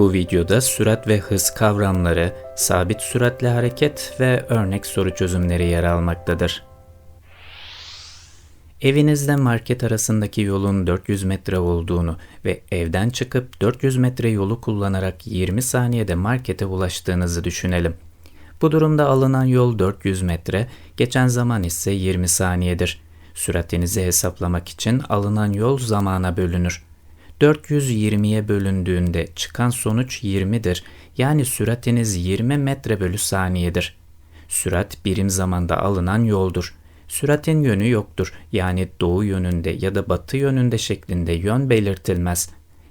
Bu videoda sürat ve hız kavramları, sabit süratle hareket ve örnek soru çözümleri yer almaktadır. Evinizde market arasındaki yolun 400 metre olduğunu ve evden çıkıp 400 metre yolu kullanarak 20 saniyede markete ulaştığınızı düşünelim. Bu durumda alınan yol 400 metre, geçen zaman ise 20 saniyedir. Süratinizi hesaplamak için alınan yol zamana bölünür. 420'ye bölündüğünde çıkan sonuç 20'dir. Yani süratiniz 20 metre bölü saniyedir. Sürat birim zamanda alınan yoldur. Süratin yönü yoktur. Yani doğu yönünde ya da batı yönünde şeklinde yön belirtilmez.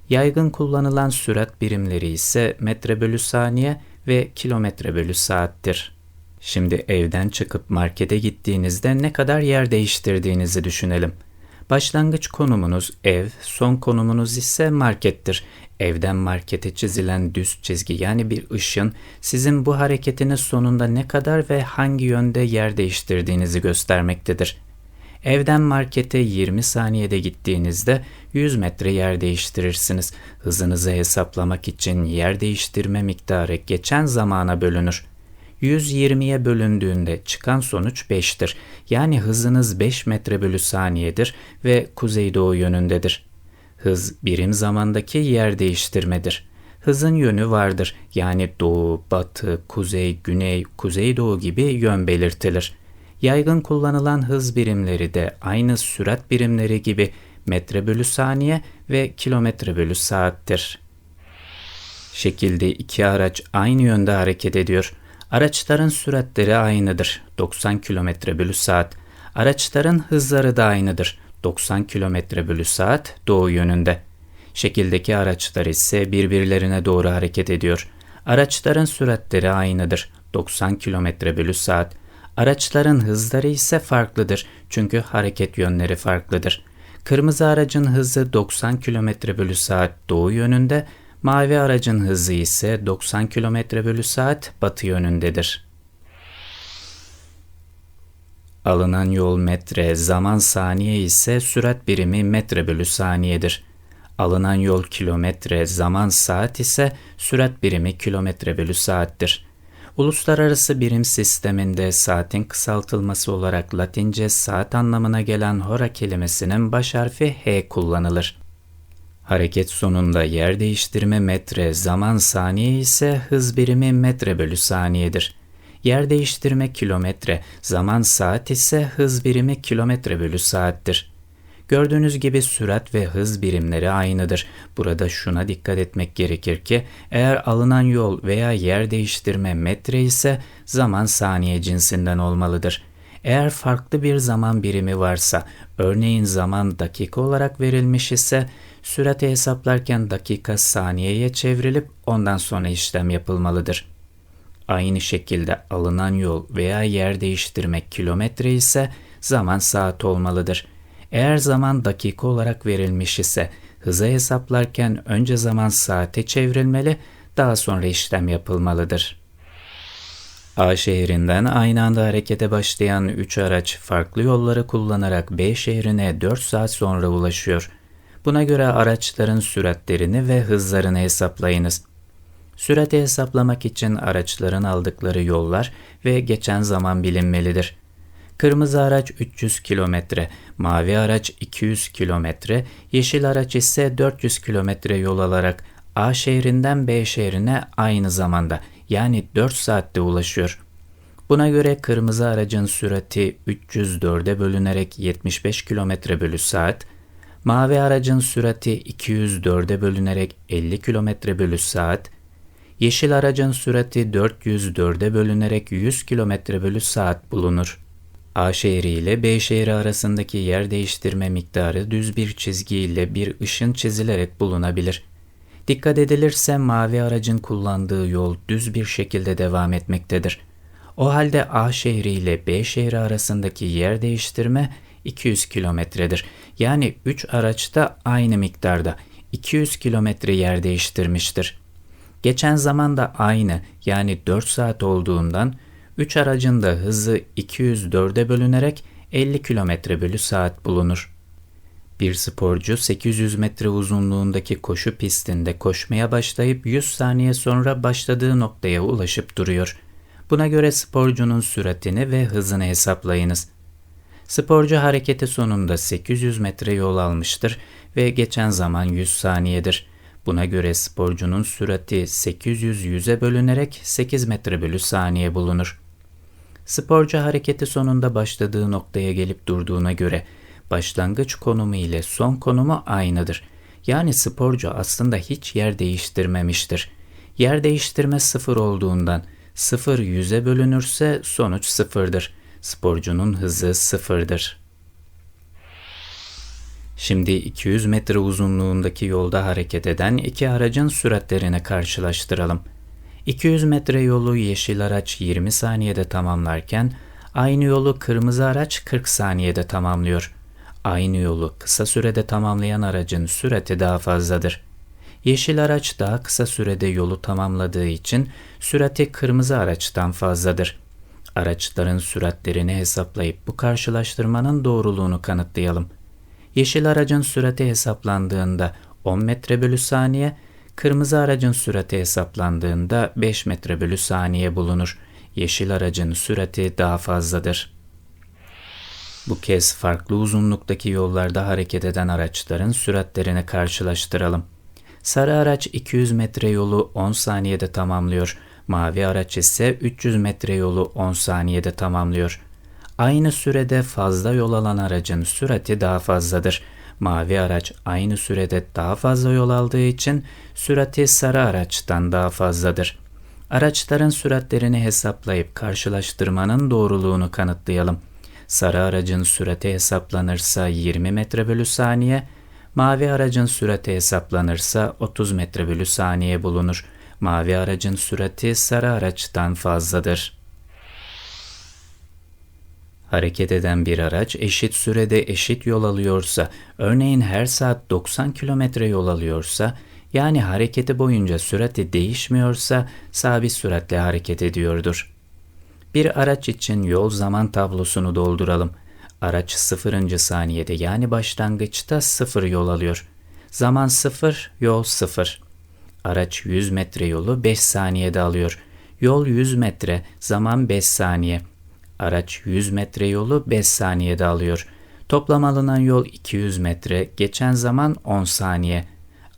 Yaygın kullanılan sürat birimleri ise metre bölü saniye ve kilometre bölü saattir. Şimdi evden çıkıp markete gittiğinizde ne kadar yer değiştirdiğinizi düşünelim. Başlangıç konumunuz ev, son konumunuz ise markettir. Evden markete çizilen düz çizgi yani bir ışın sizin bu hareketiniz sonunda ne kadar ve hangi yönde yer değiştirdiğinizi göstermektedir. Evden markete 20 saniyede gittiğinizde 100 metre yer değiştirirsiniz. Hızınızı hesaplamak için yer değiştirme miktarı geçen zamana bölünür. 120'ye bölündüğünde çıkan sonuç 5'tir. Yani hızınız 5 metre bölü saniyedir ve kuzeydoğu yönündedir. Hız birim zamandaki yer değiştirmedir. Hızın yönü vardır. Yani doğu, batı, kuzey, güney, kuzeydoğu gibi yön belirtilir. Yaygın kullanılan hız birimleri de aynı sürat birimleri gibi metre bölü saniye ve kilometre bölü saattir. Şekilde iki araç aynı yönde hareket ediyor. Araçların süratleri aynıdır. 90 km bölü saat. Araçların hızları da aynıdır. 90 km bölü saat doğu yönünde. Şekildeki araçlar ise birbirlerine doğru hareket ediyor. Araçların süratleri aynıdır. 90 km bölü saat. Araçların hızları ise farklıdır. Çünkü hareket yönleri farklıdır. Kırmızı aracın hızı 90 km bölü saat doğu yönünde, Mavi aracın hızı ise 90 km bölü saat batı yönündedir. Alınan yol metre, zaman saniye ise sürat birimi metre bölü saniyedir. Alınan yol kilometre, zaman saat ise sürat birimi kilometre bölü saattir. Uluslararası birim sisteminde saatin kısaltılması olarak Latince saat anlamına gelen hora kelimesinin baş harfi H kullanılır. Hareket sonunda yer değiştirme metre, zaman saniye ise hız birimi metre bölü saniyedir. Yer değiştirme kilometre, zaman saat ise hız birimi kilometre bölü saattir. Gördüğünüz gibi sürat ve hız birimleri aynıdır. Burada şuna dikkat etmek gerekir ki eğer alınan yol veya yer değiştirme metre ise zaman saniye cinsinden olmalıdır. Eğer farklı bir zaman birimi varsa, örneğin zaman dakika olarak verilmiş ise sürati hesaplarken dakika saniyeye çevrilip ondan sonra işlem yapılmalıdır. Aynı şekilde alınan yol veya yer değiştirmek kilometre ise zaman saat olmalıdır. Eğer zaman dakika olarak verilmiş ise hızı hesaplarken önce zaman saate çevrilmeli, daha sonra işlem yapılmalıdır. A şehrinden aynı anda harekete başlayan 3 araç farklı yolları kullanarak B şehrine 4 saat sonra ulaşıyor. Buna göre araçların süratlerini ve hızlarını hesaplayınız. Sürati hesaplamak için araçların aldıkları yollar ve geçen zaman bilinmelidir. Kırmızı araç 300 km, mavi araç 200 km, yeşil araç ise 400 km yol alarak A şehrinden B şehrine aynı zamanda yani 4 saatte ulaşıyor. Buna göre kırmızı aracın sürati 304'e bölünerek 75 km bölü saat, Mavi aracın sürati 204'e bölünerek 50 km bölü saat, yeşil aracın sürati 404'e bölünerek 100 km bölü saat bulunur. A şehri ile B şehri arasındaki yer değiştirme miktarı düz bir çizgi ile bir ışın çizilerek bulunabilir. Dikkat edilirse mavi aracın kullandığı yol düz bir şekilde devam etmektedir. O halde A şehri ile B şehri arasındaki yer değiştirme 200 kilometredir. Yani 3 araçta aynı miktarda 200 kilometre yer değiştirmiştir. Geçen zaman da aynı yani 4 saat olduğundan 3 aracın da hızı 204'e bölünerek 50 km bölü saat bulunur. Bir sporcu 800 metre uzunluğundaki koşu pistinde koşmaya başlayıp 100 saniye sonra başladığı noktaya ulaşıp duruyor. Buna göre sporcunun süratini ve hızını hesaplayınız. Sporcu hareketi sonunda 800 metre yol almıştır ve geçen zaman 100 saniyedir. Buna göre sporcunun sürati 800 100'e bölünerek 8 metre bölü saniye bulunur. Sporcu hareketi sonunda başladığı noktaya gelip durduğuna göre başlangıç konumu ile son konumu aynıdır. Yani sporcu aslında hiç yer değiştirmemiştir. Yer değiştirme sıfır olduğundan sıfır yüze bölünürse sonuç sıfırdır. Sporcunun hızı sıfırdır. Şimdi 200 metre uzunluğundaki yolda hareket eden iki aracın süratlerini karşılaştıralım. 200 metre yolu yeşil araç 20 saniyede tamamlarken aynı yolu kırmızı araç 40 saniyede tamamlıyor. Aynı yolu kısa sürede tamamlayan aracın sürati daha fazladır. Yeşil araç daha kısa sürede yolu tamamladığı için sürati kırmızı araçtan fazladır. Araçların süratlerini hesaplayıp bu karşılaştırmanın doğruluğunu kanıtlayalım. Yeşil aracın sürati hesaplandığında 10 metre bölü saniye, kırmızı aracın sürati hesaplandığında 5 metre bölü saniye bulunur. Yeşil aracın sürati daha fazladır. Bu kez farklı uzunluktaki yollarda hareket eden araçların süratlerini karşılaştıralım. Sarı araç 200 metre yolu 10 saniyede tamamlıyor. Mavi araç ise 300 metre yolu 10 saniyede tamamlıyor. Aynı sürede fazla yol alan aracın sürati daha fazladır. Mavi araç aynı sürede daha fazla yol aldığı için sürati sarı araçtan daha fazladır. Araçların süratlerini hesaplayıp karşılaştırmanın doğruluğunu kanıtlayalım. Sarı aracın sürati hesaplanırsa 20 metre bölü saniye, mavi aracın sürati hesaplanırsa 30 metre bölü saniye bulunur. Mavi aracın sürati sarı araçtan fazladır. Hareket eden bir araç eşit sürede eşit yol alıyorsa, örneğin her saat 90 kilometre yol alıyorsa, yani hareketi boyunca sürati değişmiyorsa sabit süratle hareket ediyordur. Bir araç için yol zaman tablosunu dolduralım. Araç 0. saniyede yani başlangıçta 0 yol alıyor. Zaman 0, yol 0. Araç 100 metre yolu 5 saniyede alıyor. Yol 100 metre, zaman 5 saniye. Araç 100 metre yolu 5 saniyede alıyor. Toplam alınan yol 200 metre, geçen zaman 10 saniye.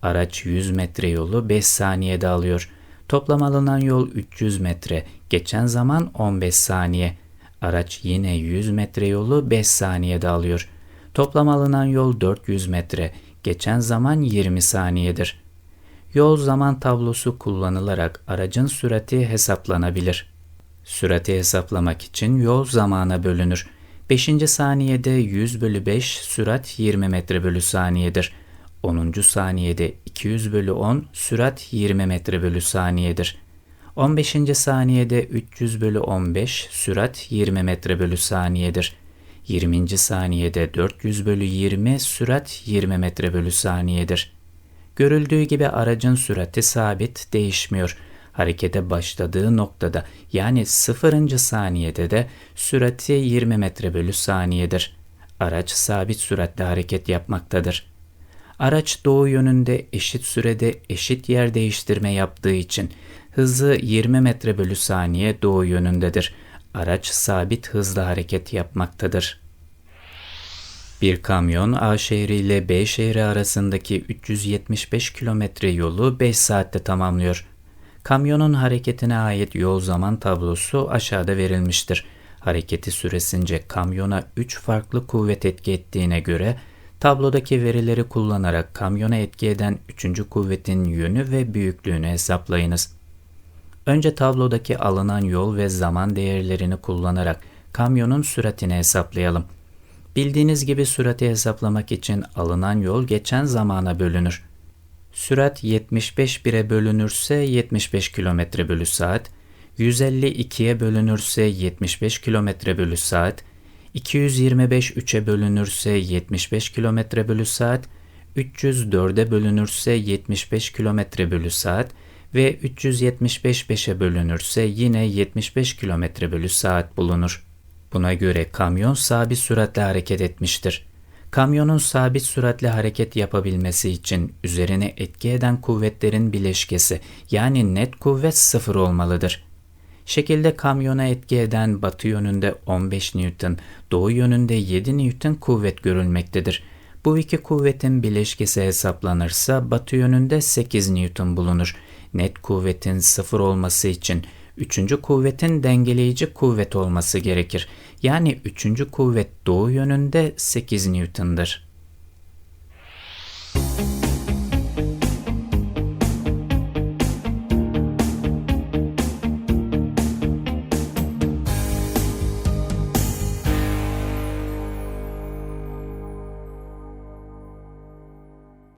Araç 100 metre yolu 5 saniyede alıyor. Toplam alınan yol 300 metre, geçen zaman 15 saniye. Araç yine 100 metre yolu 5 saniyede alıyor. Toplam alınan yol 400 metre, geçen zaman 20 saniyedir. Yol zaman tablosu kullanılarak aracın sürati hesaplanabilir. Sürati hesaplamak için yol zamana bölünür. 5. saniyede 100 bölü 5 sürat 20 metre bölü saniyedir. 10. saniyede 200 bölü 10 sürat 20 metre bölü saniyedir. 15. saniyede 300 bölü 15 sürat 20 metre bölü saniyedir. 20. saniyede 400 bölü 20 sürat 20 metre bölü saniyedir. Görüldüğü gibi aracın sürati sabit değişmiyor. Harekete başladığı noktada yani 0. saniyede de sürati 20 metre bölü saniyedir. Araç sabit süratle hareket yapmaktadır. Araç doğu yönünde eşit sürede eşit yer değiştirme yaptığı için hızı 20 metre bölü saniye doğu yönündedir. Araç sabit hızla hareket yapmaktadır. Bir kamyon A şehri ile B şehri arasındaki 375 kilometre yolu 5 saatte tamamlıyor. Kamyonun hareketine ait yol zaman tablosu aşağıda verilmiştir. Hareketi süresince kamyona 3 farklı kuvvet etki ettiğine göre tablodaki verileri kullanarak kamyona etki eden 3. kuvvetin yönü ve büyüklüğünü hesaplayınız. Önce tablodaki alınan yol ve zaman değerlerini kullanarak kamyonun süratini hesaplayalım. Bildiğiniz gibi sürati hesaplamak için alınan yol geçen zamana bölünür. Sürat 75 bire bölünürse 75 km bölü saat, 152'ye bölünürse 75 km bölü saat, 225 3'e bölünürse 75 km bölü saat, 304'e bölünürse 75 km bölü saat ve 375 5'e bölünürse yine 75 km bölü saat bulunur. Buna göre kamyon sabit süratle hareket etmiştir. Kamyonun sabit süratle hareket yapabilmesi için üzerine etki eden kuvvetlerin bileşkesi yani net kuvvet sıfır olmalıdır. Şekilde kamyona etki eden batı yönünde 15 Newton, doğu yönünde 7 Newton kuvvet görülmektedir. Bu iki kuvvetin bileşkesi hesaplanırsa batı yönünde 8 Newton bulunur. Net kuvvetin sıfır olması için üçüncü kuvvetin dengeleyici kuvvet olması gerekir. Yani üçüncü kuvvet doğu yönünde 8 Newton'dır.